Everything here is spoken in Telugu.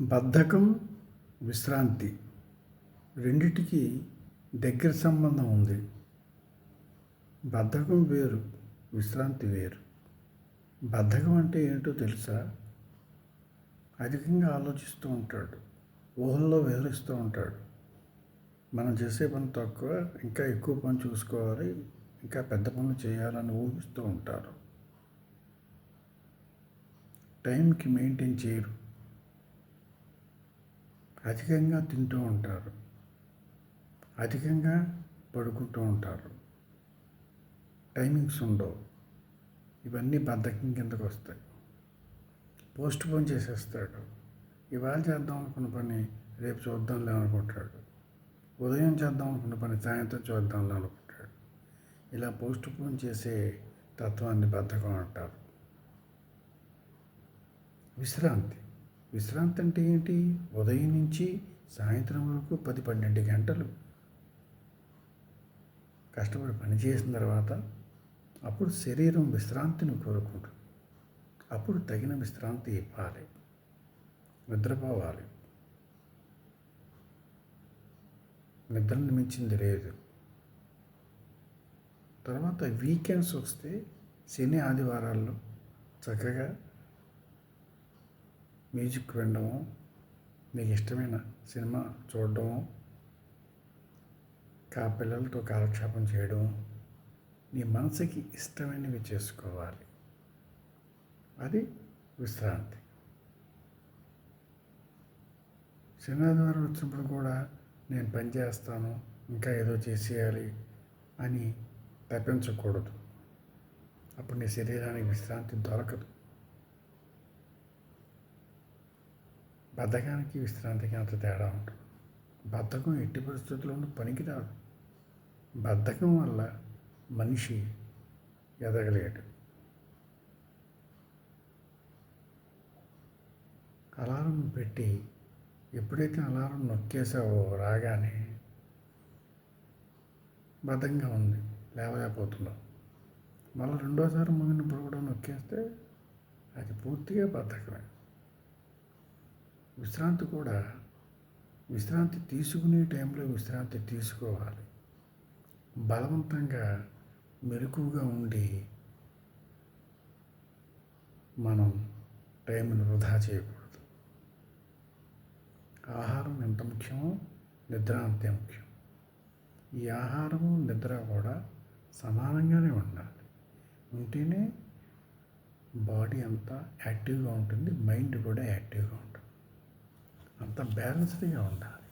బద్ధకం విశ్రాంతి రెండిటికి దగ్గర సంబంధం ఉంది. బద్ధకం వేరు విశ్రాంతి వేరు. బద్ధకం అంటే ఏంటో తెలుసా? అధికంగా ఆలోచిస్తూ ఉంటాడు ఊహల్లో విహరిస్తూ ఉంటాడు. మనం చేసే పని తక్కువ ఇంకా ఎక్కువ పని చూసుకోవాలి ఇంకా పెద్ద పనులు చేయాలని ఊహిస్తూ ఉంటారు. టైంకి మెయింటైన్ చేయరు. అధికంగా తింటూ ఉంటారు. అధికంగా పడుకుంటూ ఉంటారు. టైమింగ్స్ ఉండవు. ఇవన్నీ బద్ధకం కిందకు వస్తాయి. పోస్ట్ పోన్ చేసేస్తాడు. ఇవాళ చేద్దాం అనుకున్న పని రేపు చూద్దాంలే అనుకుంటాడు. ఉదయం చేద్దాం అనుకున్న పని సాయంత్రం చూద్దాంలే అనుకుంటాడు. ఇలా పోస్ట్ పోన్ చేసే తత్వాన్ని బద్ధకం అంటారు. విశ్రాంతి. విశ్రాంతి అంటే ఏంటి? ఉదయం నుంచి సాయంత్రం వరకు పది పన్నెండు గంటలు. కష్టపడి పనిచేసిన తర్వాత అప్పుడు శరీరం విశ్రాంతిని కోరుకుంటుంది. అప్పుడు తగిన విశ్రాంతి ఇవ్వాలి. నిద్రపోవాలి. నిద్రను మించింది లేదు. తర్వాత వీకెండ్స్ వస్తే శని ఆదివారాల్లో చక్కగా మ్యూజిక్ వినడము మీకు ఇష్టమైన సినిమా చూడడము కా పిల్లలతో కాలక్షేపం చేయడం నీ మనసుకి ఇష్టమైనవి చేసుకోవాలి. అది విశ్రాంతి. శనివారం వచ్చినప్పుడు కూడా నేను పని చేస్తాను ఇంకా ఏదో చేసేయాలి అని తప్పించకూడదు. అప్పుడు నీ శరీరానికి విశ్రాంతి దొరకదు. బద్ధకానికి విశ్రాంతికి అంత తేడా ఉంటుంది బద్ధకం ఎట్టి పరిస్థితుల్లోనూ పనికిరాదు. బద్ధకం వల్ల మనిషి ఎదగలేడు. అలారం పెట్టి ఎప్పుడైతే అలారం నొక్కేసావో రాగానే బద్ధంగా ఉంది లేవలేకపోతున్నావు. మళ్ళీ రెండోసారి మోగినప్పుడు కూడా నొక్కేస్తే అది పూర్తిగా బద్ధకమే. విశ్రాంతి కూడా విశ్రాంతి తీసుకునే టైంలో విశ్రాంతి తీసుకోవాలి. బలవంతంగా మెలకుగా ఉండి మనం టైంను వృధా చేయకూడదు. ఆహారం ఎంత ముఖ్యమో నిద్ర అంతే ముఖ్యం. ఈ ఆహారము నిద్ర కూడా సమానంగానే ఉండాలి. ఉంటేనే బాడీ అంతా యాక్టివ్గా ఉంటుంది మైండ్ కూడా యాక్టివ్గా ఉంటుంది. అంత బ్యాలెన్స్డ్గా ఉండాలి.